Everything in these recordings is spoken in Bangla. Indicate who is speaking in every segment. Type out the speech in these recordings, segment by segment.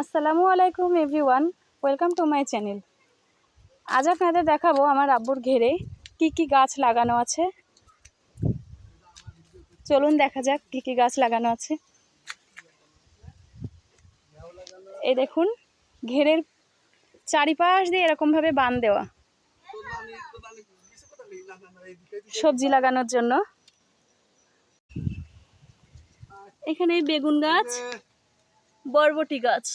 Speaker 1: আসসালামু আলাইকুম everyone, welcome to my channel. আজ আপনাদের দেখাবো আমার আব্বুর ঘেরে কি কি গাছ লাগানো আছে। চলুন দেখা যাক কি কি গাছ লাগানো আছে। এই দেখুন, ঘেরের চারিপাশ দিয়ে এরকমভাবে বান দেওয়া। সবজি লাগানোর জন্য। এখানে বেগুন গাছ বরবটি গাছ।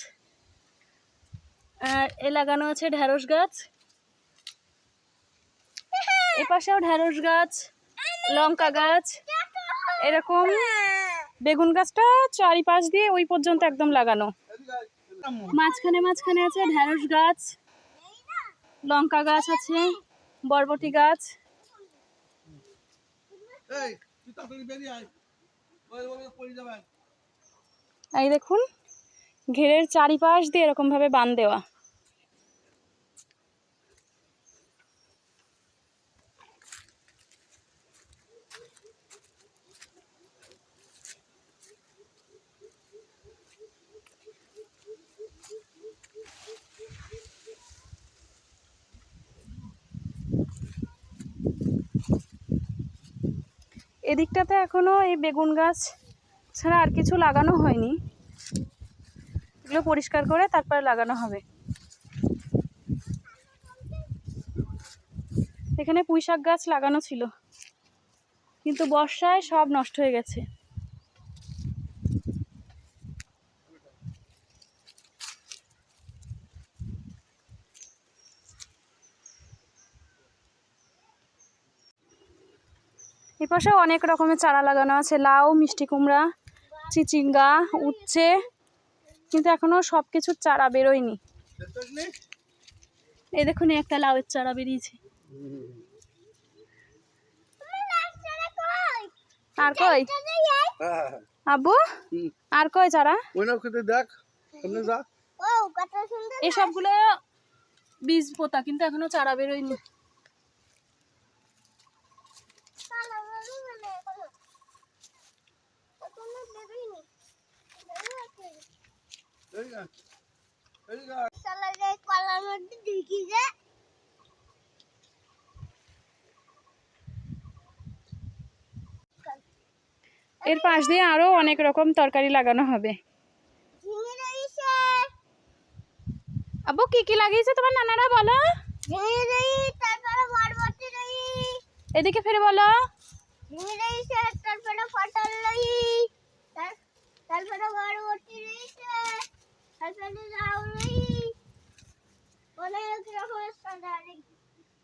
Speaker 1: আর এ লাগানো আছে ঢ্যাঁড়স গাছ। এ পাশেও ঢ্যাঁড়স গাছ লঙ্কা গাছ এরকম বেগুন গাছটা চারিপাশ দিয়ে ওই পর্যন্ত একদম লাগানো। মাঝখানে মাঝখানে আছে ঢ্যাঁড়স গাছ লঙ্কা গাছ আছে বরবটি গাছ।
Speaker 2: এই
Speaker 1: দেখুন ঘেরের চারিপাশ দিয়ে এরকমভাবে বান দেওয়া। এদিকটাতে এখনও এই বেগুন গাছ ছাড়া আর কিছু লাগানো হয়নি। এগুলো পরিষ্কার করে তারপরে লাগানো হবে। এখানে পুঁই শাক গাছ লাগানো ছিল, কিন্তু বর্ষায় সব নষ্ট হয়ে গেছে। এপাশেও অনেক রকমের চারা লাগানো আছে, লাউ, মিষ্টি কুমড়া, চিচিঙ্গা, উচ্ছে কিন্তু এখনও সব কিছুর চারা বেরোয়নি। এই দেখুন একটা লাউয়ের চারা বেরিয়েছে। আর কই? আব্বু আর কই চারা?
Speaker 2: দেখ সামনে যা।
Speaker 1: এই সবগুলো বীজ পোতা কিন্তু এখনও চারা বেরোয়নি
Speaker 2: এই যা এই যা
Speaker 1: এর পাশ দিয়ে আরও অনেক রকম তরকারি লাগানো হবে। আব্বু কি কি লাগিয়েছে তোমার নানারা, বলো? এদিকে ফিরে বলো।
Speaker 3: তারপরে তারপরে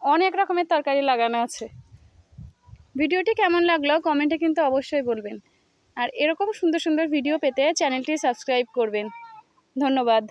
Speaker 1: অনেক রকমের তরকারি লাগানো আছে। ভিডিওটি কেমন লাগল কমেন্টে কিন্তু অবশ্যই বলবেন। আর এরকম সুন্দর সুন্দর ভিডিও পেতে চ্যানেলটি সাবস্ক্রাইব করবেন। ধন্যবাদ।